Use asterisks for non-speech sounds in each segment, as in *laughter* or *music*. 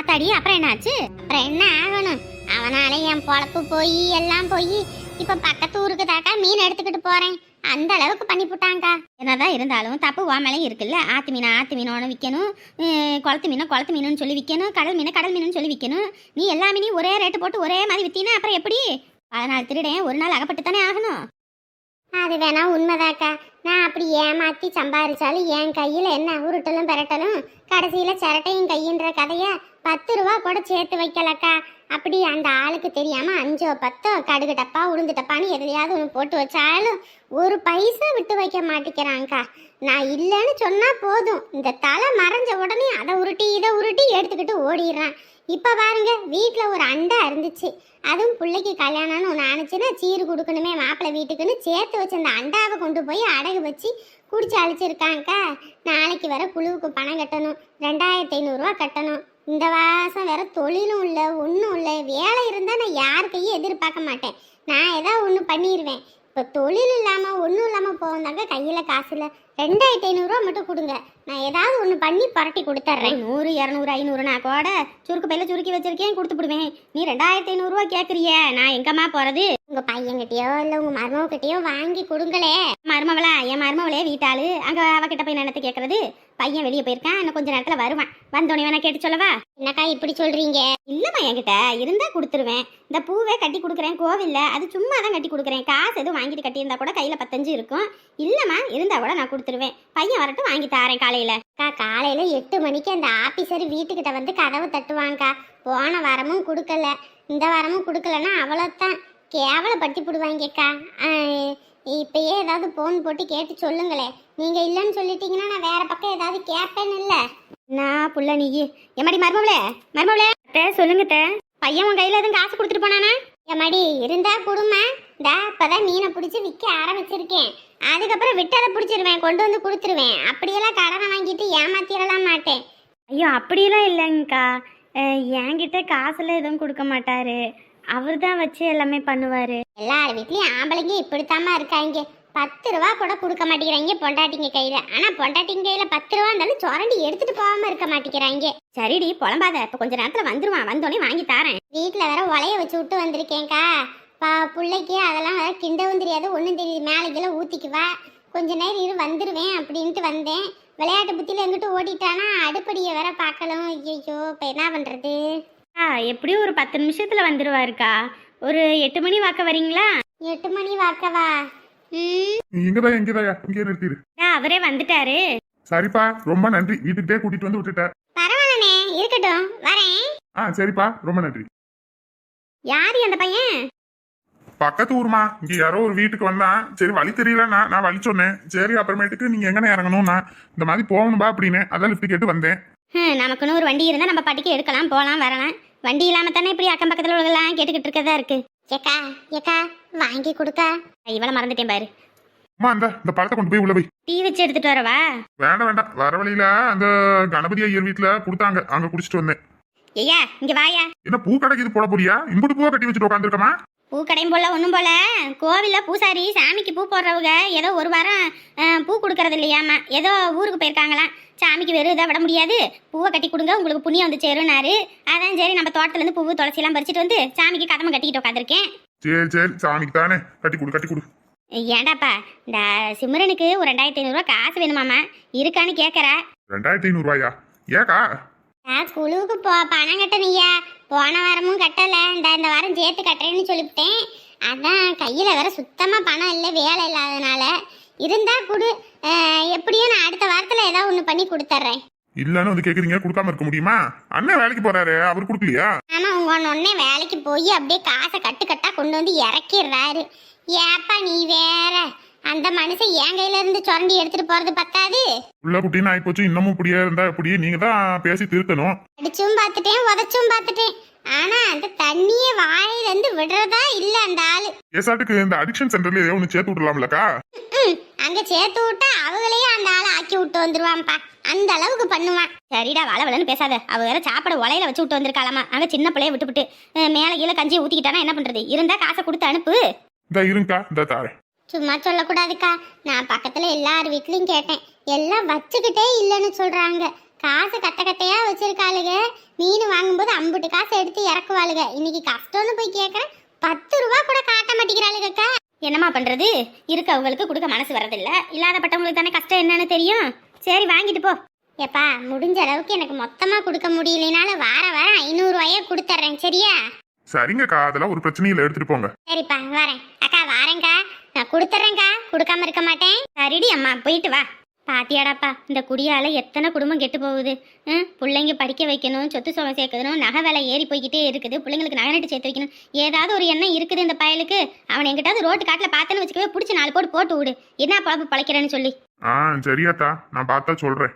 ஆத்தாடி அப்புறம் என்னாச்சு? அப்புறம் என்ன ஆகணும்? அவனால என் பொழப்பு போய் எல்லாம் போய் இப்ப பக்கத்து ஊருக்கு தாக்கா மீன் எடுத்துக்கிட்டு போறேன். அந்த அளவுக்கு பண்ணி போட்டாங்கக்கா என்னதான் இருந்தாலும் தப்பு உன் இருக்குல்ல? ஆத்து மீனை ஆத்து மீனோன்னு விற்கணும் குளத்து மீனை குளத்து மீனுன்னு சொல்லி விற்கணும் கடல் மீனை கடல் மீனுன்னு சொல்லி விற்கணும் நீ எல்லா மீனையும் ஒரே ரேட்டு போட்டு ஒரே மாதிரி வித்தீனா அப்புறம் எப்படி? பதினாலு திருடன் ஒரு நாள் அகப்பட்டு தானே ஆகணும். அது வேணா உண்மைதாக்கா. நான் அப்படி ஏமாத்தி சம்பாரிச்சாலும் என் கையில் என்ன? உருட்டலும் பெரட்டலும்? கடைசியில் சிரட்டையும் கையின்ற கதையை பத்து ரூபா கூட சேர்த்து வைக்கலக்கா. அப்படி அந்த ஆளுக்கு தெரியாமல் அஞ்சோ பத்தோ கடுகு டப்பா உளுந்து டப்பான்னு எதையாவது ஒன்று போட்டு வச்சாலும் ஒரு பைசா விட்டு வைக்க மாட்டேங்கிறாங்க்கா நான் இல்லைன்னு சொன்னால் போதும். இந்த தலை மறைஞ்ச உடனே அதை உருட்டி இதை உருட்டி எடுத்துக்கிட்டு ஓடிடுறான். இப்போ பாருங்க வீட்டில் ஒரு அண்டா இருந்துச்சு. அதுவும் பிள்ளைக்கு கல்யாணம்னு ஒன்று ஆனிச்சுன்னா சீர் கொடுக்கணுமே மாப்பிள்ளை வீட்டுக்குன்னு சேர்த்து வச்ச அந்த அண்டாவை கொண்டு போய் அடகு வச்சு குடிச்சு அழிச்சிருக்காங்கக்கா நாளைக்கு வர குழுவுக்கு பணம் கட்டணும் ரெண்டாயிரத்தி ஐநூறுரூவா கட்டணும். இந்த மாதம் வேற தொழிலும் இல்லை ஒன்றும் இல்லை. வேலை இருந்தால் நான் யார் கையும் எதிர்பார்க்க மாட்டேன். நான் ஏதாவது ஒன்று பண்ணிடுவேன் இப்போ தொழில் இல்லாமல் ஒன்றும் இல்லாமல் போவந்தாங்க கையில் காசு இல்லை ரெண்டாயிரத்தி ஐநூறுரூவா மட்டும் கொடுங்க. நான் ஏதாவது ஒன்று பண்ணி பரட்டி கொடுத்துட்றேன் நூறு இரநூறு ஐநூறுனா கூட சுருக்கு பையில சுருக்கி வச்சிருக்கேன் கொடுத்து விடுவேன் நீ ரெண்டாயிரத்தி ஐநூறுரூவா கேட்குறிய நான் எங்கம்மா போகிறது உங்கள் பையன்கிட்டயோ இல்லை உங்கள் மருமகிட்டயோ வாங்கி கொடுங்களே. மருமவளா என் மருமவளே வீட்டாளு. அங்கே அவகிட்ட போய் நினைத்து கேட்கறது பையன் வெளியே போயிருக்கான் இன்னும் கொஞ்ச நேரத்தில் வருவான். வந்தோடனே வேணா கேட்டு சொல்லவா? என்னக்கா இப்படி சொல்றீங்க? இல்லம்மா என்கிட்ட. இருந்தா கொடுத்துருவேன். இந்த பூவே கட்டி கொடுக்குறேன் கோவில்ல. அது சும்மா தான் கட்டி கொடுக்குறேன். காசு எதுவும் வாங்கிட்டு கட்டியிருந்தா கூட கையில பத்தஞ்சு இருக்கும். இல்லம்மா இருந்தா கூட நான் கொடுத்துருவேன். பையன் வரட்டும் வாங்கி தாரேன் காலையில. அக்கா காலையில எட்டு மணிக்கு அந்த ஆபீசர் வீட்டுக்கிட்ட வந்து கதவு தட்டுவாங்கக்கா. போன வாரமும் கொடுக்கல. இந்த வாரமும் கொடுக்கலன்னா அவ்வளோதான் கேவலப்படுத்தி போடுவாங்கக்கா இப்பயே ஏதாவது ஃபோன் போட்டு கேட்டு சொல்லுங்களே. நீங்க இல்லைன்னு சொல்லிட்டீங்கன்னா நான் வேற பக்கம் ஏதாவது கேட்பேன்னு இல்ல. நான் புள்ள நீ. எம்மாடி மருமவளே? மருமவளே? அத்தை சொல்லுங்க அத்தை. பையன் உன் கையில எதுவும் காசு கொடுத்துட்டு போனானா? எம்மாடி இருந்தா குடுமா டா இப்பதான் மீனை பிடிச்சி விற்க ஆரம்பிச்சிருக்கேன். அதுக்கப்புறம் விட்டதை பிடிச்சிருவேன் கொண்டு வந்து கொடுத்துருவேன். அப்படியெல்லாம் கடனை வாங்கிட்டு ஏமாத்திரலாம் மாட்டேன். ஐயோ அப்படியெல்லாம் இல்லைங்கக்கா. என்கிட்ட காசுல எதுவும் கொடுக்க மாட்டாரு. அவர் தான் வச்சு எல்லாமே பண்ணுவார். எல்லார் வீட்லயும் ஆம்பளைங்க இப்படித்தாம்மா இருக்காங்க. பத்து ரூபா கூட கொடுக்க மாட்டேங்கிறாங்க பொண்டாட்டிங்க கையில. ஆனா பொண்டாட்டிங்க கையில பத்து ரூபா இருந்தாலும் சுரண்டி எடுத்துட்டு போகாம இருக்க மாட்டேங்கிறாங்க. சரிடி புலம்பாத. இப்போ கொஞ்ச நேரத்தில் வந்துருவான். வந்தோடனே வாங்கி தாரேன். வீட்டில் வேற உலைய வச்சு விட்டு வந்திருக்கேன்க்கா. பா பிள்ளைக்கு அதெல்லாம் வேற கிண்டவும் தெரியாது. ஒன்றும் தெரியுது. மேலே கீழே ஊற்றிக்குவா கொஞ்ச நேரம் இரு வந்துடுவேன் அப்படின்ட்டு வந்தேன். விளையாட்டு புத்தியில் எங்கிட்ட ஓடிட்டானா? அடுப்படியை வேற பார்க்கலாம் ஐயோ இப்போ என்ன பண்ணுறது ஆ எப்படியும் ஒரு பத்து நிமிஷத்தில் வந்துருவாருக்கா. ஒரு எட்டு மணி வாக்க வரீங்களா? எட்டு மணி வாக்கவா? ம். இங்கதான் எங்கதாயா இங்கே நிறுத்திடு ஆ, அவரே வந்துட்டாரு. சரிப்பா ரொம்ப நன்றி. வீட்டுக்கிட்டே கூட்டிட்டு வந்து விட்டுட்ட. பரவாயில்லண்ணே இருக்கட்டும். வரேன். ஆ சரிப்பா ரொம்ப நன்றி. யார் அந்த பையன்? பக்கத்து ஊர்மா? இங்க யாரோ ஒரு வீட்டுக்கு வந்தான் சரி வழி தெரியலண்ணா. நான் வழி சொன்னேன். சரி அப்புறமேட்டுக்கு நீங்க எங்கன இறங்கணும்னா? இந்த மாதிரி போகணும்பா அப்படின்னு. அதான் லிஃப்ட் கேட்டு வந்தேன். ஹம், நமக்குன்னு ஒரு வண்டி இருந்தால் நம்ம பாட்டுக்கு எடுக்கலாம் போகலாம் வரலாம். வண்டி இல்லாமல் தானே இப்படி அக்கம் பக்கத்தில் உள்ளதெல்லாம் கேட்டுக்கிட்டு இருக்கதா இருக்கு? ஏக்கா ஏக்கா வாங்கி கொடுக்கா. இவளை மறந்துட்டேன் பாரு. அம்மா அந்த இந்த பழத்தை கொண்டு போய் உள்ள போய் டீ வச்சு எடுத்துட்டு வரவா? வேண்டாம் வேண்டாம். வர வழியில அந்த கணபதி ஐயர் வீட்டுல கொடுத்தாங்க. அங்க குடிச்சிட்டு வந்தேன். ஐயா இங்க வாயா. என்ன பூ கடைக்கு இது போட போறியா? இம்புட்டு பூவை கட்டி வச்சுட்டு உட்காந்துருக்கமா பூ கடையும் போல ஒன்றும் போல. கோவிலில் பூசாரி சாமிக்கு பூ போடுறவங்க ஏதோ ஒரு வாரம் பூ கொடுக்கறது இல்லையாமா ஏதோ ஊருக்கு போயிருக்காங்களாம் சாமிக்கு வெறும் இதாக விட முடியாது. பூவை கட்டி கொடுங்க உங்களுக்கு புண்ணியம் வந்து சேரும்னாரு. அதான் சரி நம்ம தோட்டத்துலேருந்து பூவு துளசிலாம் பறிச்சிட்டு வந்து சாமிக்கு கதமை கட்டிக்கிட்டு உட்காந்துருக்கேன். சரி சரி சாமிக்கு தானே. கட்டி கொடு கட்டி கொடு. ஏண்டாப்பா இந்த சிம்ரனுக்கு ஒரு ரெண்டாயிரத்தி ஐநூறுரூவா காசு வேணுமாமா இருக்கான்னு கேட்குறா ரெண்டாயிரத்தி ஐநூறுவாயா ஏக்கா குழுவுக்கு போ பணம் கட்டணையா போன வாரமும் கட்டல. இந்த இந்த வாரம் சேர்த்து கட்டுறேன்னு சொல்லிவிட்டேன். அதான் கையில் வேற சுத்தமாக பணம் இல்லை வேலை இல்லாதனால. இருந்தா கொடு. எப்படியும் நான் அடுத்த வாரத்தில் ஏதாவது ஒன்று பண்ணி கொடுத்துட்றேன் இல்லன்னு வந்து கேக்குறீங்க கொடுக்காம இருக்க முடியுமா? அண்ணன் வேலைக்கு போறாரு அவர் கொடுக்கலையா? ஆனால் உங்கள் ஒன்னே வேலைக்கு போய் அப்படியே காசை கட்டு கட்டா கொண்டு வந்து இறக்கிடுறாரு. ஏப்பா நீ வேற. அந்த மனுஷன் என் கையில இருந்து சுரண்டி எடுத்துட்டு போறது பத்தாது. உள்ள குட்டின்னு ஆயிப்போச்சு. இன்னமும் இப்படியே இருந்தா இப்படி நீங்க தான் பேசி திருத்தணும். அடிச்சும் பார்த்துட்டேன் உதச்சும் பார்த்துட்டேன். ஆனா அந்த தண்ணியை வாயில இருந்து விடுறதா இல்ல அந்த ஆளு. ஏசாட்டுக்கு இந்த அடிக்ஷன் சென்டர்ல ஏதோ ஒன்று சேர்த்து விடலாம்லக்கா அங்க சேர்த்து விட்டா அவங்களையே அந்த ஆளை ஆக்கி விட்டு வந்துருவான்ப்பா. அந்த அளவுக்கு பண்ணுவான். சரிடா வள வளன்னு பேசாத. அவ வேற சாப்பாடு உலையில வச்சு விட்டு வந்திருக்காளாமா. அங்கே சின்ன பிள்ளைய விட்டுவிட்டு மேலே கீழே கஞ்சியை ஊற்றிக்கிட்டானா என்ன பண்ணுறது இருந்தா காசை கொடுத்து அனுப்பு. இந்த இருங்கக்கா இந்த தாரேன். சும்மா சொல்லக்கூடாதுக்கா. நான் பக்கத்துல எல்லார் வீட்லயும் கேட்டேன். எல்லாம் வச்சுக்கிட்டே இல்லைன்னு சொல்றாங்க. காசு கட்ட கட்டையா வச்சிருக்காளுங்க மீன் வாங்கும்போது அம்புட்டு காசு எடுத்து இறக்குவாளுக. இன்னைக்கு கஷ்டம்னு போய் கேட்கறேன் பத்து ரூபா கூட காட்ட மாட்டேங்கிறாளுகக்கா. என்னம்மா பண்றது? இருக்கவங்களுக்கு கொடுக்க மனசு வரதில்ல இல்லாதப்பட்டவங்களுக்கு தானே கஷ்டம் என்னன்னு தெரியும். சரி வாங்கிட்டு போ. எப்பா முடிஞ்ச அளவுக்கு எனக்கு மொத்தமா கொடுக்க முடியலனாலும் வார வாரம் ஐநூறு ரூபாயே கொடுத்துட்றேன் சரியா? சரிங்கக்கா அதெல்லாம் ஒரு பிரச்சனையும் இல்லை. எடுத்துட்டு போங்க. சரிப்பா வரேன். அக்கா வாரேங்க்கா நான் கொடுத்துட்றேன்க்கா கொடுக்காம இருக்க மாட்டேன். சரிடி அம்மா போயிட்டு வா. பாத்தியாடாப்பா இந்த குடியால எத்தனை குடும்பம் கெட்டு போகுது? பிள்ளைங்க படிக்க வைக்கணும் சொத்து சுகம் சேர்க்கணும் நகை விலை ஏறி போய்கிட்டே இருக்குது. பிள்ளைங்களுக்கு நகை நட்டு சேர்த்து வைக்கணும். ஏதாவது ஒரு எண்ணம் இருக்குது இந்த பயலுக்கு? அவனை எங்கிட்டாவது ரோட்டு காட்டில் பார்த்தேன்னு வச்சுக்கவே பிடிச்சி நாலு போட்டு போட்டு விடு. என்ன பழப்பு பழைக்கிறேன்னு சொல்லி. ஆ சரியாத்தா. நான் பார்த்தா சொல்றேன்.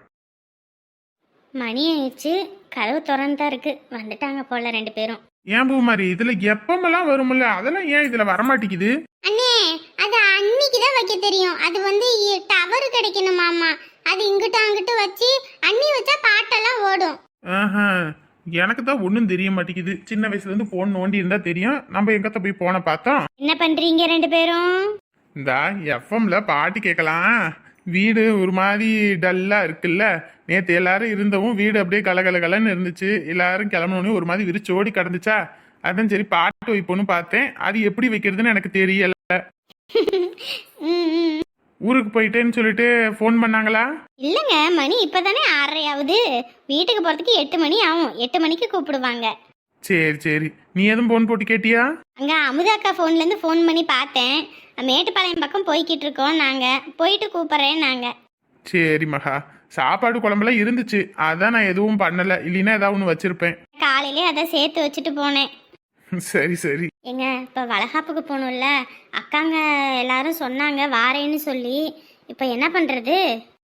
மணி ஆயிடுச்சு. கதவு திறந்தா இருக்கு. வந்துட்டாங்க போல ரெண்டு பேரும். ஏன் பூமாரி இதுல எப்பமெல்லாம் வரும்ல? அதெல்லாம் ஏன் இதுல வரமாட்டேங்குது? அண்ணே அன்னைக்கு தான் வைக்க தெரியும். அது வந்து டவர் கிடைக்கணுமாமா அது இங்கிட்டு அங்கிட்டு வச்சு அண்ணி வச்சா பாட்டெல்லாம் ஓடும். எனக்கு தான் ஒன்றும் தெரிய மாட்டேங்குது. சின்ன வயசுல இருந்து போன் நோண்டி இருந்தா தெரியும். நம்ம எங்கத்த போய் போன பார்த்தோம். என்ன பண்றீங்க ரெண்டு பேரும்? இந்த எஃப்எம்ல பாட்டு கேட்கலாம். வீடு ஒரு மாதிரி டல்லா இருக்குல்ல. நேத்து எல்லாரும் இருந்தவும் வீடு அப்படியே கலகலகலன்னு இருந்துச்சு. எல்லாரும் கிளம்பணுன்னு ஒரு மாதிரி விரிச்சு ஓடி கிடந்துச்சா? அதான் சரி பாட்டு வைப்போன்னு பார்த்தேன். அது எப்படி வைக்கிறதுன்னு எனக்கு தெரியல. ஊருக்கு போயிட்டேன்னு சொல்லிட்டு ஃபோன் பண்ணாங்களா? இல்லைங்க மணி இப்பதானே ஆறரை ஆகுது வீட்டுக்கு போறதுக்கு எட்டு மணி ஆகும். எட்டு மணிக்கு கூப்பிடுவாங்க. சரி சரி. நீ எதுவும் ஃபோன் போட்டு கேட்டியா? அங்க அமுதாக்கா ஃபோன்ல இருந்து ஃபோன் பண்ணி பார்த்தேன். மேட்டுப்பாளையம் பக்கம் போய்கிட்டு இருக்கோம் நாங்க. போயிட்டு கூப்பிடுறேன் நாங்க. சரி மகா. சாப்பாடு குழம்புலாம் இருந்துச்சு. அதான் நான் எதுவும் பண்ணல. இல்லைன்னா ஏதாவது ஒன்று வச்சிருப்பேன். காலையிலே அதை சேர்த்து வச்சுட்டு போனேன். சரி சரி. ஏங்க இப்போ வளகாப்புக்கு போகணும்ல. அக்காங்க எல்லாரும் சொன்னாங்க வாரேன்னு சொல்லி. இப்போ என்ன பண்ணுறது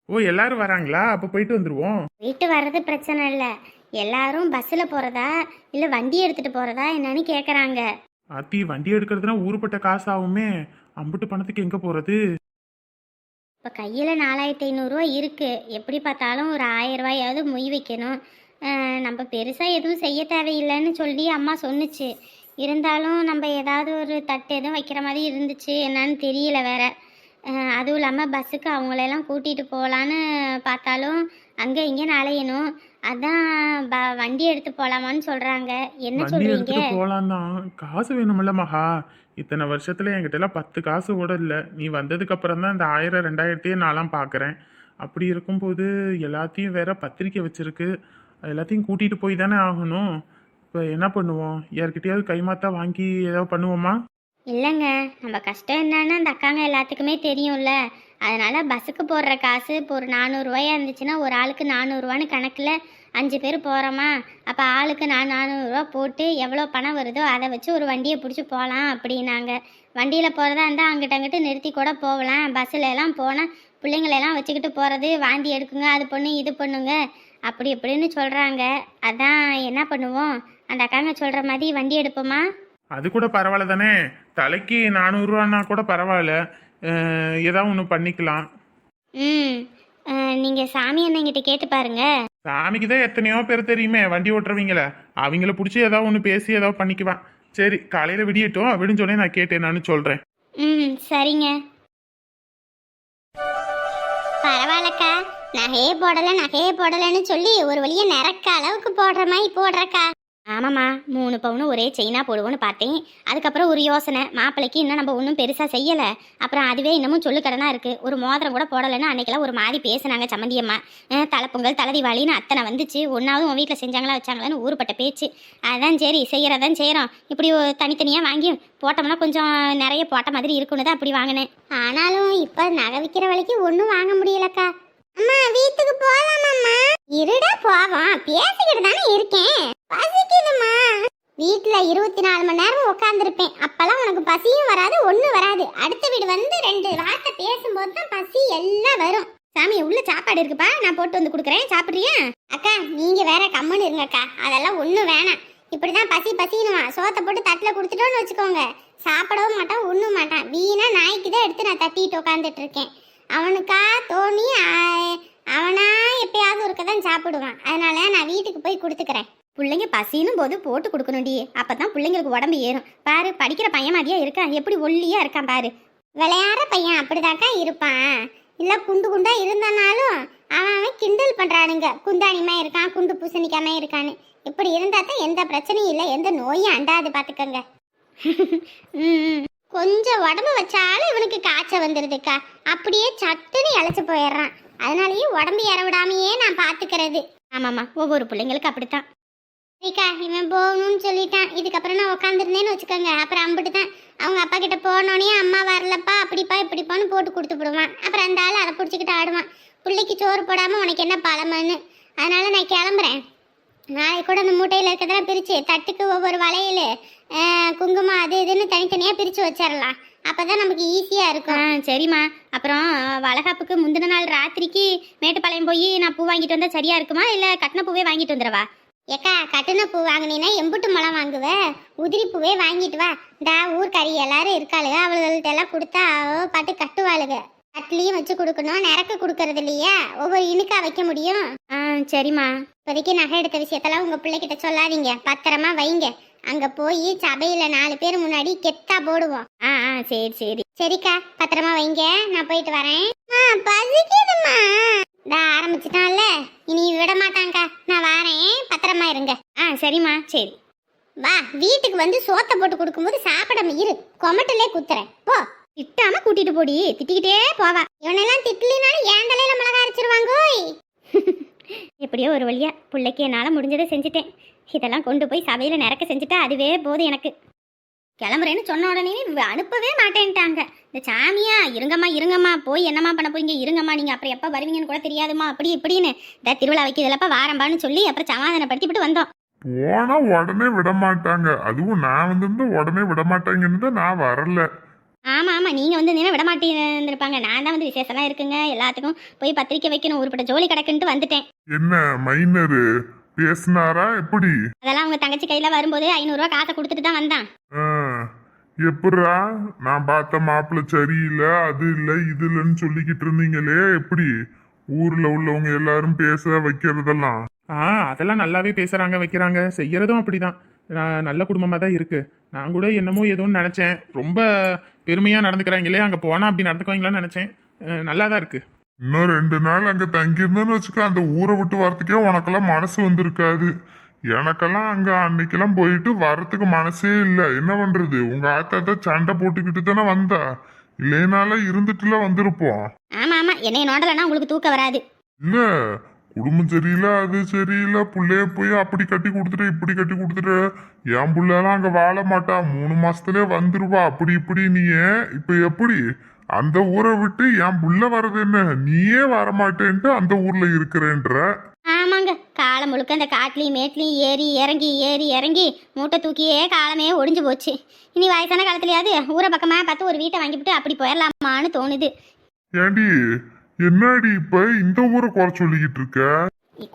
ஓ எல்லாரும் வராங்களா? அப்போ போயிட்டு வந்துருவோம். வீட்டு வர்றது பிரச்சனை இல்லை. எல்லாரும் பஸ்ஸில் போகிறதா இல்லை வண்டி எடுத்துகிட்டு போகிறதா என்னன்னு கேட்குறாங்க ஆத்தி வண்டி எடுக்கிறதுனா ஊருப்பட்ட காசு ஆகுமே அம்புட்டு பணத்துக்கு எங்க போறது? இப்போ கையில் நாலாயிரத்தி ஐநூறுரூவா இருக்குது எப்படி பார்த்தாலும் ஒரு ஆயிரம் ரூபாயாவது மொய் வைக்கணும். நம்ம பெருசாக எதுவும் செய்ய தேவையில்லைன்னு சொல்லி அம்மா சொன்னுச்சு. இருந்தாலும் நம்ம ஏதாவது ஒரு தட்டு எதுவும் வைக்கிற மாதிரி இருந்துச்சு. என்னன்னு தெரியல வேற. அதுவும் இல்லாமல் பஸ்ஸுக்கு அவங்களெல்லாம் கூட்டிகிட்டு போகலான்னு பார்த்தாலும் அங்கே இங்கே அலையணும் அதான் ப வண்டி எடுத்து போகலாமான்னு சொல்கிறாங்க என்ன சொல்கிறீங்க போலாம் தான் காசு வேணுமில்ல மகா. இத்தனை வருஷத்துல என்கிட்ட எல்லாம் பத்து காசு கூட இல்லை. நீ வந்ததுக்கு அப்புறம் தான் இந்த ஆயிரம் ரெண்டாயிரத்தையே நான்லாம் பார்க்குறேன் அப்படி இருக்கும்போது எல்லாத்தையும் வேற பத்திரிக்கை வச்சிருக்கு. எல்லாத்தையும் கூட்டிட்டு போய் தானே ஆகணும். இப்போ என்ன பண்ணுவோம்? யார்கிட்டயாவது கைமாத்தா வாங்கி ஏதாவது பண்ணுவோமா? இல்லைங்க நம்ம கஷ்டம் என்னன்னு அந்த அக்காங்க எல்லாத்துக்குமே தெரியும்ல. அதனால பஸ்ஸுக்கு போடுற காசு இப்போ ஒரு நானூறுரூவாயா இருந்துச்சுன்னா ஒரு ஆளுக்கு நானூறுரூவான்னு கணக்கில் அஞ்சு பேர் போகிறோமா அப்போ ஆளுக்கு நான் நானூறுரூவா போட்டு எவ்வளோ பணம் வருதோ அதை வச்சு ஒரு வண்டியை பிடிச்சி போகலாம் அப்படின்னாங்க. வண்டியில் போகிறதா இருந்தால் அங்கிட்ட அங்கிட்ட நிறுத்தி கூட போகலாம். பஸ்ஸில் எல்லாம் போனால் பிள்ளைங்களெல்லாம் வச்சுக்கிட்டு போகிறது வாந்தி எடுக்குங்க அது பொண்ணு இது பண்ணுங்க. அப்படி இப்படின்னு சொல்கிறாங்க அதான் என்ன பண்ணுவோம்? அந்த அக்காங்க சொல்கிற மாதிரி வண்டி எடுப்போமா? அது கூட பரவாயில்ல தானே? தலைக்கு நானூறுரூவான்னா கூட பரவாயில்ல. ஏதாவது ஒன்று பண்ணிக்கலாம். ம். நீங்கள் சாமி அண்ணங்கிட்ட கேட்டு பாருங்க. சாமிக்கு தான் எத்தனையோ பேர் தெரியுமே வண்டி ஓட்டுறவங்கள. அவங்கள பிடிச்சி ஏதாவது ஒன்று பேசி ஏதாவது பண்ணிக்குவான் சரி காலையில் விடியட்டும். விடிஞ்சோடனே நான் கேட்டேன் நான் சொல்கிறேன் ம் சரிங்க. பரவாயில்லக்கா. நகையே போடல நகையே போடலன்னு சொல்லி ஒரு வழியா நிறக்க அளவுக்கு போடுற மாதிரி போடுறக்கா ஆமாம்மா மூணு பவுனு ஒரே செயினாக போடுவோன்னு பார்த்தேன். அதுக்கப்புறம் ஒரு யோசனை மாப்பிள்ளைக்கு இன்னும் நம்ம ஒன்றும் பெருசாக செய்யலை. அப்புறம் அதுவே இன்னமும் சொல்லுக்கடனா இருக்குது ஒரு மோதிரம் கூட போடலைன்னு அன்னைக்கெல்லாம் ஒரு மாதிரி பேசுனாங்க சம்மந்தியம்மா தலைப்பொங்கல் தலை தீபாவளின்னு அத்தனை வந்துச்சு. ஒன்றாவது உன் வீட்டில் செஞ்சாங்களா வச்சாங்களான்னு ஊருப்பட்ட பேச்சு. அதான் சரி செய்கிறதான் செய்கிறோம் இப்படி தனித்தனியாக வாங்கி போட்டோம்னா கொஞ்சம் நிறைய போட்ட மாதிரி இருக்குன்னு தான் அப்படி வாங்கினேன். ஆனாலும் இப்ப நகை விக்கிற விலைக்கு ஒண்ணும் வாங்க முடியலக்கா. அம்மா வீட்டுக்கு போலாமாம்மா? இருடா போவோம். பேசிக்கிட்டு தானே இருக்கேன். பசிக்குதுமா வீட்டுல இருபத்தி நாலு மணி நேரம் உட்காந்துருப்பேன் அப்பெல்லாம் உனக்கு பசியும் வராது ஒண்ணும் வராது. அடுத்த வீடு வந்து ரெண்டு வார்த்தை பேசும்போது தான் பசி எல்லாம் வரும். சாமி உள்ள சாப்பாடு இருக்குப்பா. நான் போட்டு வந்து கொடுக்குறேன். சாப்பிட்றியா? அக்கா நீங்க வேற கம்முன்னு இருங்கக்கா. அதெல்லாம் ஒன்றும் வேணாம். இப்படிதான் பசி பசினுமா சோத்தை போட்டு தட்டில் கொடுத்துட்டோன்னு வச்சுக்கோங்க. சாப்பிடவும் மாட்டான் ஒன்றும் மாட்டான். வீணா நாய்க்கு தான் எடுத்து நான் தட்டிட்டு உட்காந்துட்டு இருக்கேன். அவனுக்கா தோணி அவனா எப்பயாவது ஒருக்க தான் சாப்பிடுவான். அதனால நான் வீட்டுக்கு போய் கொடுத்துக்கிறேன். பிள்ளைங்க பசினும் போது போட்டு கொடுக்கணும்டி. அப்பதான் பிள்ளைங்களுக்கு உடம்பு ஏறும். பாரு படிக்கிற பையன் மாதிரியா இருக்கான். எப்படி ஒல்லியா இருக்கான் பாரு. விளையாடுற பையன் அப்படிதாக்கா இருப்பான். இல்ல குண்டு குண்டா இருந்தானாலும் அவன் அவன் கிண்டல் பண்றானுங்க. குந்தாணிமா இருக்கான் குண்டு பூசணிக்காம இருக்கான்னு. இப்படி இருந்தா தான் எந்த பிரச்சனையும் இல்லை எந்த நோயும் அண்டாது பார்த்துக்கோங்க *laughs* ம், கொஞ்சம் உடம்பு வச்சாலும் இவனுக்கு காய்ச்சல் வந்துடுதுக்கா அப்படியே சட்டுன்னு இழைச்சி போயிடுறான். அதனாலயே உடம்பு ஏற விடாமையே நான் பார்த்துக்கிறது ஆமாம்மா ஒவ்வொரு பிள்ளைங்களுக்கு அப்படித்தான். சரிக்கா இவன் போகணும்னு சொல்லிட்டான். இதுக்கப்புறம் நான் உட்காந்துருந்தேன்னு வச்சுக்கோங்க. அப்புறம் அம்பிட்டு தான் அவங்க அப்பா கிட்ட போனோடனே அம்மா வரலப்பா அப்படிப்பா இப்படிப்பான்னு போட்டு கொடுத்து விடுவான். அப்புறம் அந்த ஆள் அதை பிடிச்சிக்கிட்டு ஆடுவான். பிள்ளைக்கு சோறு போடாமல் உனக்கு என்ன பழமன்னு? அதனால நான் கிளம்புறேன். நாளைக்கு கூட அந்த மூட்டையில் இருக்கிறதெல்லாம் பிரித்து தட்டுக்கு ஒவ்வொரு வளையல் குங்குமம் அது இதுன்னு தனித்தனியாக பிரித்து வச்சிடலாம் அப்போ தான் நமக்கு ஈஸியாக இருக்கும். சரிம்மா. அப்புறம் வளகாப்புக்கு முந்தின நாள் ராத்திரிக்கு மேட்டுப்பாளையம் போய் நான் பூ வாங்கிட்டு வந்தா சரியா இருக்குமா? இல்லை கட்டின பூவே வாங்கிட்டு வந்துடவா? ஏக்கா கட்டுன பூ வாங்கினீன்னா எம்புட்டு மலம் வாங்குவ. உதிரி பூவே வாங்கிட்டு வா. இந்த ஊர்க்கறி எல்லாரும் இருக்காளுக அவளுகள்ட்ட எல்லாம் கொடுத்தா பாட்டு கட்டுவாளுக. கட்லையும் வச்சு கொடுக்கணும் நிறக்க கொடுக்கறது இல்லையா? ஒவ்வொரு இனுக்கா வைக்க முடியும்? ஆ சரிம்மா. இப்போதைக்கு நகை எடுத்த விஷயத்தெல்லாம் உங்க பிள்ளைகிட்ட சொல்லாதீங்க. பத்திரமா வைங்க. அங்கே போய் சபையில் நாலு பேர் முன்னாடி கெத்தா போடுவோம். ஆ ஆ சரி சரி. சரிக்கா பத்திரமா வைங்க. நான் போயிட்டு வரேன். ஆ பசிக்குதுமா இந்த ஆரம்பிச்சிட்டான்ல. இனி விட நான் வரேன். பத்திரமா இருங்க. ஆ சரிம்மா. சரி. வா வீட்டுக்கு வந்து சோத்தை போட்டு கொடுக்கும்போது சாப்பிடாம இரு. கொமட்டிலே குத்துறேன். போ. திட்டாம கூட்டிட்டு போடி. திட்டிக்கிட்டே போவா. இவனெல்லாம் திட்டலினாலும் ஏன் தலையில மிளகா அரைச்சிருவாங்கோய் *laughs* எப்படியோ ஒரு வழியா பிள்ளைக்கு என்னால் முடிஞ்சதை செஞ்சுட்டேன். இதெல்லாம் கொண்டு போய் சபையில் நிறக்க செஞ்சுட்டா அதுவே போதும் எனக்கு. கிளம்புறேன்னு சொன்ன உடனே அனுப்பவே மாட்டேன்ட்டாங்க. இந்த சாமியா இருங்கம்மா இருங்கம்மா போய் என்னம்மா பண்ண போறீங்க? இருங்கம்மா நீங்கள் அப்புறம் எப்போ வருவீங்கன்னு கூட தெரியாதும்மா. அப்படி இப்படின்னு. இந்த திருவிழா வைக்கிறதுலப்ப வாரம்பான்னு சொல்லி அப்புறம் சமாதானப்படுத்திவிட்டு வந்தோம். போனா உடனே விட மாட்டாங்க அதுவும் நான் வந்திருந்தா உடனே விட மாட்டாங்கன்னு நான் வரல. ஆமாம் ஆமாம் நீங்கள் வந்து இருந்தீங்கன்னா விட மாட்டேருப்பாங்க நான் தான் வந்து விசேஷம்லாம் இருக்குங்க. எல்லாத்துக்கும் போய் பத்திரிக்கை வைக்கணும். உருப்பட்ட ஜோலி கிடக்குன்ட்டு வந்துட்டேன். என்ன மைனரு? பேசினாரா? எப்படி? அதெல்லாம் அவங்க தங்கச்சி கையில் வரும்போது ஐநூறுரூவா காசை கொடுத்துட்டு தான் வந்தான். ஆ, எப்படிரா நான் பார்த்த மாப்பிள்ள சரியில்லை அது இல்லை இது இல்லைன்னு சொல்லிக்கிட்டு இருந்தீங்களே எப்படி? ஊர்ல உள்ளவங்க எல்லாரும் பேச வைக்கிறதெல்லாம். ஆ அதெல்லாம் நல்லாவே பேசுறாங்க வைக்கிறாங்க. செய்யறதும் அப்படிதான். நான் நல்ல குடும்பமா தான் இருக்கு. நான் கூட என்னமோ ஏதோன்னு நினைச்சேன். ரொம்ப பெருமையா நடந்துக்கிறாங்களே அங்க போனா அப்படி நடந்துக்குவாங்களான்னு நினைச்சேன். நல்லா தான் இருக்கு. இன்னும் ரெண்டு நாள் அங்க தங்கியிருந்தேன்னு வச்சுக்க அந்த ஊரை விட்டு வரத்துக்கே உனக்கெல்லாம் மனசு வந்திருக்காது. எனக்கெல்லாம் அங்க அன்னைக்கெல்லாம் போயிட்டு வரத்துக்கு மனசே இல்லை. என்ன பண்றது? உங்க ஆத்தாத்த சண்டை போட்டுக்கிட்டு தானே வந்தா. இல்லைனால இருந்துட்டுல வந்திருப்போம். ஆமாம் ஆமாம் என்னைய நோண்டலைன்னா உங்களுக்கு தூக்கம் வராது. இல்ல குடும்பம் சரியில்லை அது சரியில்லை. புள்ளைய போய் அப்படி கட்டி கொடுத்துட்டு இப்படி கட்டி கொடுத்துட்டு என் புள்ளைலாம் அங்க வாழ மாட்டா. மூணு மாசத்துலயே வந்துருவா. அப்படி இப்படி நீயே இப்ப எப்படி? அந்த ஊரை விட்டு என் புள்ள வர்றது என்ன? நீயே வரமாட்டேன்ட்டு அந்த ஊர்ல இருக்கிறேன்ற. காலம் முழுக்க இந்த காட்டுலையும் மேட்லையும் ஏறி இறங்கி ஏறி இறங்கி மூட்டை தூக்கியே காலமே ஒடிஞ்சு போச்சு. இனி வயசான காலத்துலயாவது ஊரை பக்கமா பார்த்து ஒரு வீட்டை வாங்கிவிட்டு அப்படி போயிடலாமான்னு தோணுது. ஏண்டி என்னடி இப்ப இந்த ஊரை குறை சொல்லிக்கிட்டு இருக்க?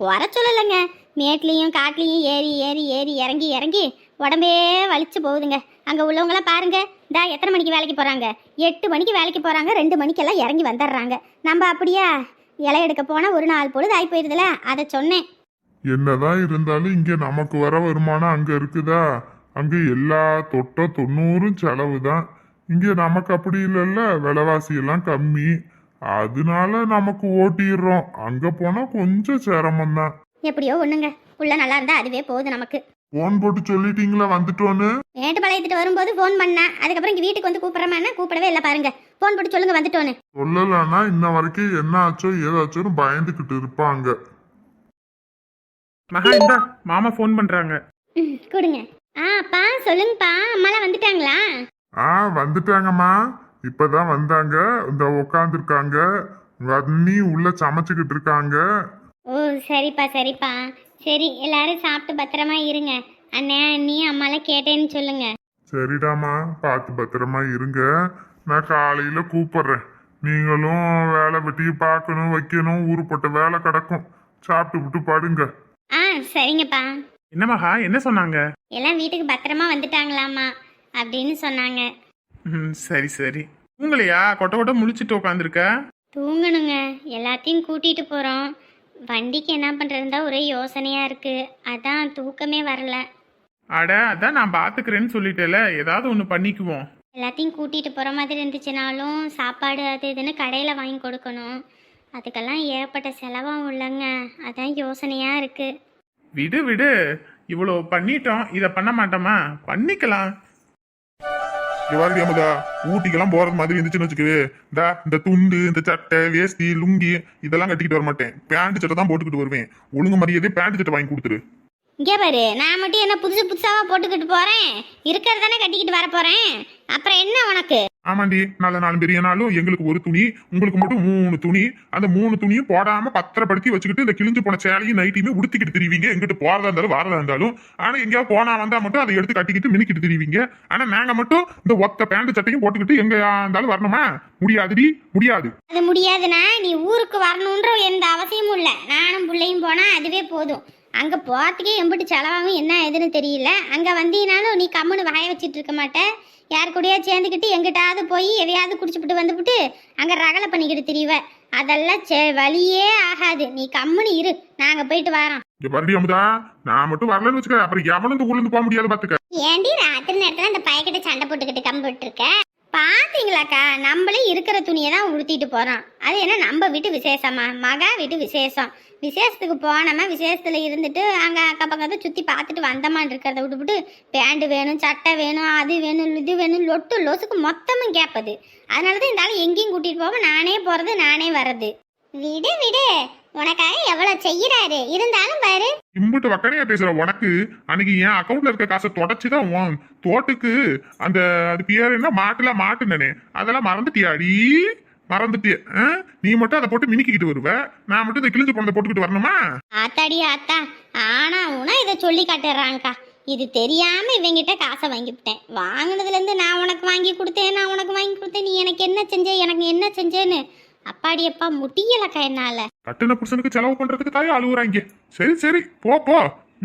குறை சொல்லலைங்க. மேட்லையும் காட்டுலையும் ஏறி ஏறி ஏறி இறங்கி இறங்கி உடம்பே வலிச்சு போகுதுங்க. அங்கே உள்ளவங்களாம் பாருங்க இந்தா எத்தனை மணிக்கு வேலைக்கு போகிறாங்க எட்டு மணிக்கு வேலைக்கு போகிறாங்க ரெண்டு மணிக்கெல்லாம் இறங்கி வந்துடுறாங்க. நம்ம அப்படியா இலை எடுக்க போனால் ஒரு நாள் பொழுது ஆகி போயிடுதுல அதை சொன்னேன். என்னதான் இருந்தாலும் இங்க நமக்கு வர வருமானம் அங்க இருக்குதா? அங்க எல்லா தொட்ட தொண்ணூறும் செலவு தான் இங்க நமக்கு அப்படி இல்லைல்ல? விலைவாசி எல்லாம் கம்மி. அதனால நமக்கு ஓட்டிடுறோம். அங்க போனா கொஞ்சம் சிரமம் தான் எப்படியோ ஒன்றுங்க உள்ள நல்லா இருந்தா அதுவே போதும் நமக்கு. போன் போட்டு சொல்லிட்டீங்களா வந்துட்டோன்னு? மேட்டுப்பாளையத்துட்டு வரும்போது ஃபோன் பண்ணேன் அதுக்கப்புறம் இங்கே வீட்டுக்கு வந்து கூப்பிட்றமான்னு கூப்பிடவே இல்லை பாருங்க. ஃபோன் போட்டு சொல்லுங்க வந்துட்டோன்னு. சொல்லலைன்னா இன்ன வரைக்கும் என்ன ஆச்சோ ஏதாச்சோன்னு பயந்துக்கிட்டு இருப்பாங்க. மகா இந்தா மாமா ஃபோன் பண்றாங்க. கொடுங்க. ஆ அப்பா சொல்லுங்கப்பா. அம்மாலாம் வந்துட்டாங்களா? ஆ வந்துட்டாங்கம்மா. இப்பதான் வந்தாங்க. இந்த உக்காந்துருக்காங்க. உங்க அண்ணி உள்ள சமைச்சுக்கிட்டு இருக்காங்க. ஓ சரிப்பா சரிப்பா. சரி எல்லாரும் சாப்பிட்டு பத்திரமா இருங்க. அண்ணே அண்ணி அம்மாலாம் கேட்டேன்னு சொல்லுங்க. சரிடாம்மா. பார்த்து பத்திரமா இருங்க. நான் காலையில கூப்பிடுறேன். நீங்களும் வேலை வெட்டி பார்க்கணும் வைக்கணும். ஊருப்பட்ட வேலை கிடக்கும். சாப்பிட்டு விட்டு படுங்க. ஆ சரிங்கப்பா. என்ன மகா என்ன சொன்னாங்க? எல்லாம் வீட்டுக்கு பத்திரமா வந்துட்டாங்களாம்மா அப்படின்னு சொன்னாங்க. ம், சரி சரி. உங்களையா கொட்ட கொட்ட முழிச்சிட்டு உட்காந்துருக்க தூங்கணுங்க. எல்லாத்தையும் கூட்டிட்டு போகிறோம் வண்டிக்கு என்ன பண்ணுறதுன்னு தான் ஒரே யோசனையாக இருக்குது அதான் தூக்கமே வரல. அட அதான் நான் பாத்துக்கிறேன்னு சொல்லிட்டேல. ஏதாவது ஒன்று பண்ணிக்குவோம். எல்லாத்தையும் கூட்டிகிட்டு போகிற மாதிரி இருந்துச்சுனாலும் சாப்பாடு அது இதுன்னு கடையில் வாங்கி கொடுக்கணும். அதுக்கெல்லாம் ஏகப்பட்ட செலவாகும் இல்லைங்க. அதான் யோசனையாக இருக்குது விடு விடு. இவ்வளோ பண்ணிட்டோம். இதை பண்ண மாட்டோமா? பண்ணிக்கலாம். எவாரி அமுதா ஊட்டிக்கெல்லாம் போறது மாதிரி இருந்துச்சுன்னு வச்சுக்கவே. இந்தா இந்த துண்டு இந்த சட்டை வேஷ்டி லுங்கி இதெல்லாம் கட்டிக்கிட்டு வர மாட்டேன். பேண்ட் சட்டை தான் போட்டுக்கிட்டு வருவேன். ஒழுங்கு மரியாதை பேண்ட் சட்டை வாங்கி கொடுத்துரு. இங்கே பாரு நான் மட்டும் என்ன புதுசு புதுசாவா போட்டுக்கிட்டு போறேன்? இருக்கிறது தானே கட்டிக்கிட்டு வர போறேன்? அப்புறம் என்ன உனக்கு? ஆமாண்டி நல்ல நாளும் பெரிய நாளும். எங்களுக்கு ஒரு துணி உங்களுக்கு மட்டும் மூணு துணி. அந்த மூணு துணியும் போடாம பத்திரப்படுத்தி வச்சுக்கிட்டு இந்த கிழிஞ்சு போன சேலையும் நைட்டியுமே உடுத்திக்கிட்டு திரிவீங்க. எங்கிட்ட போறதா இருந்தாலும் வரதா இருந்தாலும். ஆனா எங்கேயாவது போனா வந்தா மட்டும் அதை எடுத்து கட்டிக்கிட்டு மினிக்கிட்டு திரிவீங்க. ஆனா நாங்க மட்டும் இந்த ஒத்த பேண்ட் சட்டையும் போட்டுக்கிட்டு எங்க இருந்தாலும் வரணுமா? முடியாதுடி முடியாது. அது முடியாதுன்னா நீ ஊருக்கு வரணுன்ற எந்த அவசியமும் இல்லை. நானும் பிள்ளையும் போனா அதுவே போதும். அங்கே போகிறதுக்கே எம்பிட்டு செலவாகும். என்ன ஏதுன்னு தெரியல. அங்கே வந்தீங்கனாலும் நீ கம்முன்னு வாய வச்சிட்டு இருக்க மாட்டேன் யார் கூடயா சேர்ந்துக்கிட்டு எங்கிட்டாவது போய் எதையாவது குடிச்சுப்புட்டு வந்துவிட்டு அங்கே ரகலை பண்ணிக்கிட்டு திரிவ. அதெல்லாம் செ வழியே ஆகாது. நீ கம்முன்னு இரு. நாங்கள் போயிட்டு வரோம். இங்க பாருடி அமுதா. நான் மட்டும் வரலன்னு வச்சுக்க அப்புறம் எவனும் இந்த ஊர்ல இருந்து போக முடியாது பாத்துக்க. ஏண்டி ராத்திரி நேரத்துல அந்த பையக்கிட்ட சண்டை போட்டுக்கிட்டு கம்பிட்டு இருக்க பாத்தீங்களாக்கா? நம்மளே இருக்கிற துணியை தான் உடுத்திட்டு போறோம். அது என்ன நம்ம வீட்டு விசேஷமா? மகா வீட்டு விசேஷம். விசேஷத்துக்கு போனோமா? விசேஷத்துல இருந்துட்டு அங்க அக்கா பக்கத்தை சுத்தி பார்த்துட்டு வந்தமான்னு இருக்கிறத விட்டுவிட்டு பேண்ட் வேணும் சட்டை வேணும் அது வேணும் இது வேணும் லொட்டு லொசுக்கு மொத்தமும் கேட்பது அதனாலதான் இந்த ஆள் எங்கேயும் கூட்டிட்டு போக நானே போறது நானே வர்றது. விடு விடு. உனக்காக எவ்வளவு செய்யறாரு? இருந்தாலும் பாரு. இம்புட்டு வக்கனையா பேசுற உனக்கு அன்னைக்கு என் அக்கவுண்ட்ல இருக்க காசை தொடச்சுதான் உன் தோட்டுக்கு அந்த அது பேர் என்ன? மாட்டுல மாட்டுனே அதெல்லாம் மறந்துட்டியாடி? மறந்துட்டிய? நீ மட்டும் அதை போட்டு மினிக்கிட்டு வருவ. நான் மட்டும் இந்த கிழிஞ்சு போனதை போட்டுக்கிட்டு வரணுமா? ஆத்தாடி ஆத்தா. ஆனா உனா இதை சொல்லி காட்டுறாங்கக்கா இது தெரியாம இவங்கிட்ட காசை வாங்கிவிட்டேன். வாங்கினதுல இருந்து நான் உனக்கு வாங்கி கொடுத்தேன் நான் உனக்கு வாங்கி கொடுத்தேன். நீ எனக்கு என்ன செஞ்ச எனக்கு என்ன செஞ்சேன்னு. அப்பாடி அப்பா முடியலக்கா என்னால. கட்டுன புருஷனுக்கு செலவு பண்றதுக்கு தாய் அழுகுறாங்க சரி சரி போ போ.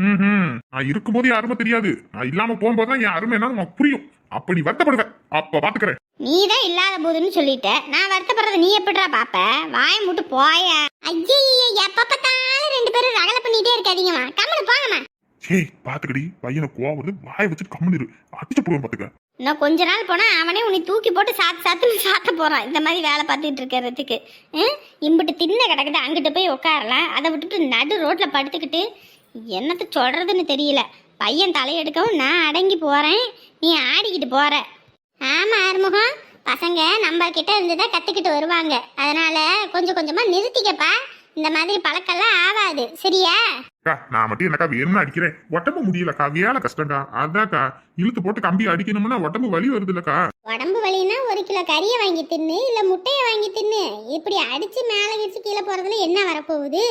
ம்ஹும். நான் இருக்கும்போது என் அருமை தெரியாது. நான் இல்லாம போகும்போது தான் என் அருமை என்னன்னு உனக்கு புரியும். அப்ப நீ வருத்தப்படுவ. அப்ப பாத்துக்கிறேன். நீ தான் இல்லாத போதுன்னு சொல்லிட்ட. நான் வருத்தப்படுறத நீ எப்படிடா பாப்ப? வாய முட்டு போய. ஐயே எப்ப பார்த்தாலும் ரெண்டு பேரும் ரகலை பண்ணிட்டே இருக்காதீங்கம்மா கம்முனு போங்கம்மா. ஏய் பாத்துக்கடி. பையனை கோவம் வருது. வாயை வச்சுட்டு கம்முன்னு இரு. அடிச்சு போடுவேன் பாத்துக்க. இன்னும் கொஞ்ச நாள் போனா அவனே உன்னை தூக்கி போட்டு சாத்து சாத்துன்னு சாத்த போறான். இந்த மாதிரி வேலை பார்த்துட்டு இருக்கிறதுக்கு ம்? இம்பிட்டு தின்ன கிடக்குது அங்கிட்டு போய் உட்காரலாம் அதை விட்டுட்டு நடு ரோட்ல படுத்துக்கிட்டு என்னத்தை சொல்றதுன்னு தெரியல. பையன் தலையெடுக்கவும் நான் அடங்கி போறேன். நீ ஆடிக்கிட்டு போற. ஆமா ஆறுமுகம். பசங்க நம்ம கிட்ட இருந்து தான் கத்துக்கிட்டு வருவாங்க. அதனால கொஞ்சம் கொஞ்சமா நிறுத்திக்கப்பா. இந்த மாதிரி பழக்கம்லாம் ஆகாது சரியா? அக்கா நான் மட்டும் என்னக்கா வேணும்னு அடிக்கிறேன். உடம்பு முடியலக்கா வேலை கஷ்டம்க்கா. அதான்க்கா இழுத்து போட்டு கம்பி அடிக்கணும்னா உடம்பு வலி வருது இல்லக்கா உடம்பு வலினா ஒரு கிலோ கறியை வாங்கி தின்னு இல்ல முட்டையை வாங்கி தின்னு. இப்படி அடிச்சு மேலே கிடிச்சு கீழே போறதுல என்ன வரப்போகுது?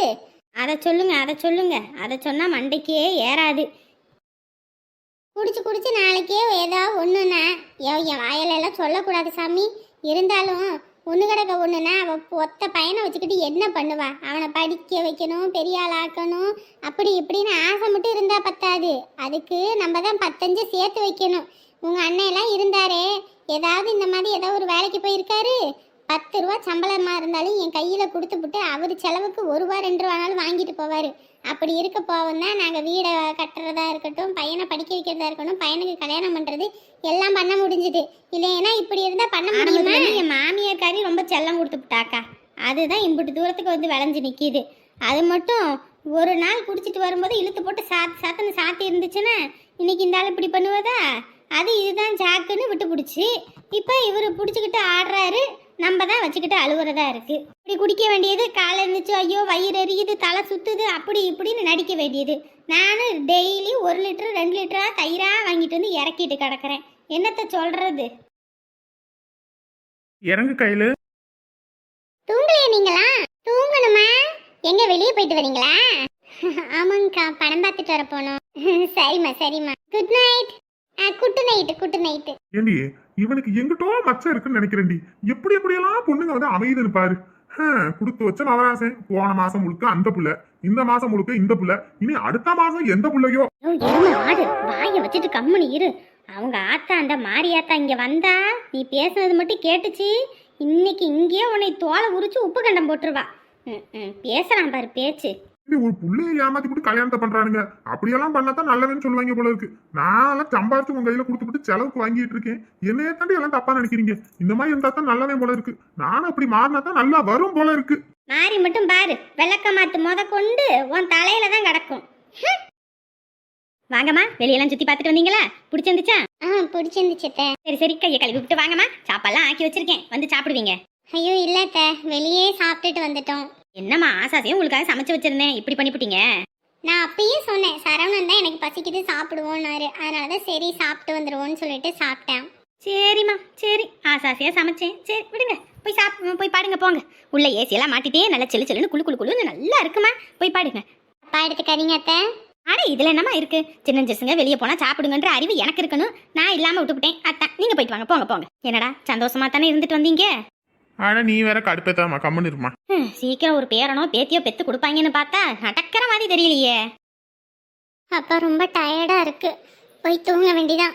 அதை சொல்லுங்க அதை சொல்லுங்க. அதை சொன்னா மண்டைக்கே ஏறாது. குடிச்சு குடிச்சு நாளைக்கே ஏதாவது ஒண்ணுனா ஐயோ என் வாயில எல்லாம் சொல்லக்கூடாது சாமி. இருந்தாலும் ஒன்று கிடக்க ஒன்றுன்னா அவள் ஒத்த பையனை வச்சுக்கிட்டு என்ன பண்ணுவா? அவனை படிக்க வைக்கணும் பெரிய ஆளாக்கணும் ஆக்கணும் அப்படி இப்படின்னு ஆசை மட்டும் இருந்தா பத்தாது. அதுக்கு நம்ம தான் பத்தஞ்சு சேர்த்து வைக்கணும். உங்கள் அண்ணெல்லாம் இருந்தாரே ஏதாவது இந்த மாதிரி ஏதாவது ஒரு வேலைக்கு போயிருக்காரு? பத்து ரூபா சம்பளமாக இருந்தாலும் என் கையில கொடுத்துப்புட்டு அவர் செலவுக்கு ஒரு ரூபா ரெண்டு ரூபானாலும் வாங்கிட்டு போவார். அப்படி இருக்க போவோம் தான் நாங்கள் வீடை கட்டுறதா இருக்கட்டும் பையனை படிக்க வைக்கிறதா இருக்கட்டும் பையனுக்கு கல்யாணம் பண்ணுறது எல்லாம் பண்ண முடிஞ்சுது. இல்லைன்னா இப்படி இருந்தால் பண்ண முடியுமா? என் மாமியார்காரி ரொம்ப செல்லம் கொடுத்துட்டாக்கா அதுதான் இம்புட்டு தூரத்துக்கு வந்து விளைஞ்சு நிக்கிது. அது மட்டும் ஒரு நாள் குடிச்சிட்டு வரும்போது இழுத்து போட்டு சாத்து சாத்துன்னு சாத்தி இருந்துச்சுன்னா இன்னைக்கு இந்த ஆள் இப்படி பண்ணுவதா? அது இதுதான் ஜாக்குன்னு விட்டு பிடிச்சி இப்போ இவர் பிடிச்சிக்கிட்டு ஆடுறாரு. நம்ம தான் வச்சுக்கிட்டு அழுவுறதா இருக்கு. இப்படி குடிக்க வேண்டியது காலை இருந்துச்சு ஐயோ வயிறு எரியுது தலை சுத்துது அப்படி இப்படின்னு நடிக்க வேண்டியது. நானும் டெய்லி ஒரு லிட்டர் ரெண்டு லிட்டரா தயிரா வாங்கிட்டு வந்து இறக்கிட்டு கிடக்குறேன். என்னத்த சொல்றது? இறங்கு கையில. தூங்கலையே நீங்களா? தூங்கணுமா? எங்க வெளியே போயிட்டு வரீங்களா? ஆமாங்கக்கா படம் பார்த்துட்டு வர போனோம். சரிம்மா சரிம்மா. Good night good night good night இவனுக்கு எங்கிட்டோ மச்சம் இருக்குன்னு நினைக்கிறேன்டி. எப்படி எப்படியெல்லாம் பொண்ணுங்க வந்து அமைதுன்னு பாரு. ஹம், கொடுத்து வச்ச நவராசன் போன மாசம் முழுக்க அந்த புள்ள இந்த மாசம் முழுக்க இந்த புள்ள இனி அடுத்த மாசம் எந்த புள்ளையோ? வாய வச்சுட்டு கம்முனு இரு. அவங்க ஆத்தா அந்த மாரியாத்தா இங்க வந்தா நீ பேசுனது மட்டும் கேட்டுச்சு இன்னைக்கு இங்கேயே உன்னை தோலை உரிச்சு உப்பு கண்டம் போட்டுருவா ம், பேசுறான் பாரு பேச்சு. ஒரு புள்ளைய ஏமாத்தி போட்டு கல்யாணத்தை பண்றானுங்க. அப்படியெல்லாம் பண்ணாதான் நல்லவன்னு சொல்லுவாங்க போல இருக்கு. நான் சம்பாரிச்சு உங்க கையில கொடுத்துட்டு செலவுக்கு வாங்கிட்டு இருக்கேன். என்னைய தாண்டி எல்லாம் தப்பா நினைக்கிறீங்க. இந்த மாதிரி இருந்தா தான் நல்லவே போல இருக்கு. நானும் அப்படி மாறினா தான் நல்லா வரும் போல இருக்கு. மாறி மட்டும் பாரு. விளக்க மாத்து முத கொண்டு உன் தலையில தான் கிடக்கும். வாங்கம்மா வெளியெல்லாம் சுத்தி பார்த்துட்டு வந்தீங்களா? பிடிச்சிருந்துச்சா? ஆ பிடிச்சிருந்துச்சு. சரி சரி கையை கழுவி விட்டு வாங்கம்மா. சாப்பாடுலாம் ஆக்கி வச்சிருக்கேன். வந்து சாப்பிடுவீங்க. ஐயோ இல்ல அத்தை, வெளியே சாப்பிட்டுட்டு வந்துட்டோம். என்னம்மா ஆசாசியும் உங்களுக்காக சமைச்சு வச்சிருந்தேன். இப்படி பண்ணிவிட்டீங்க நான் அப்பயே சொன்னேன் சரவணன் தான் எனக்கு பசிக்குது சாப்பிடுவோன்னாரு. அதனால தான் சரி சாப்பிட்டு வந்துடுவோன்னு சொல்லிட்டு சாப்பிட்டேன். சரிம்மா சரி. ஆசாசியா சமைச்சேன். சரி விடுங்க. போய் சாப் போய் பாடுங்க போங்க. உள்ள ஏசி எல்லாம் மாட்டிட்டே நல்லா செல்லு செல்லுன்னு குளு குளு குளுன்னு நல்லா இருக்குமா? போய் பாடுங்க அப்பா எடுத்துக்காதீங்க அத்தை. அட இதுல என்னம்மா இருக்கு? சின்ன சிறுசுங்க வெளியே போனா சாப்பிடுங்கன்ற அறிவு எனக்கு இருக்கணும். நான் இல்லாம விட்டுவிட்டேன் அத்தான் நீங்க போயிட்டு வாங்க. போங்க போங்க. என்னடா சந்தோஷமா தானே இருந்துட்டு வந்தீங்க? ஆனா நீ வேற கடுப்பேத்தாமா கம்முன்னு இருமா சீக்கிரம் ஒரு பேரனோ பேத்தியோ பெத்து கொடுப்பாங்கன்னு பார்த்தா நடக்கிற மாதிரி தெரியலையே. அப்பா ரொம்ப டயர்டா இருக்கு. போய் தூங்க வேண்டிதான்.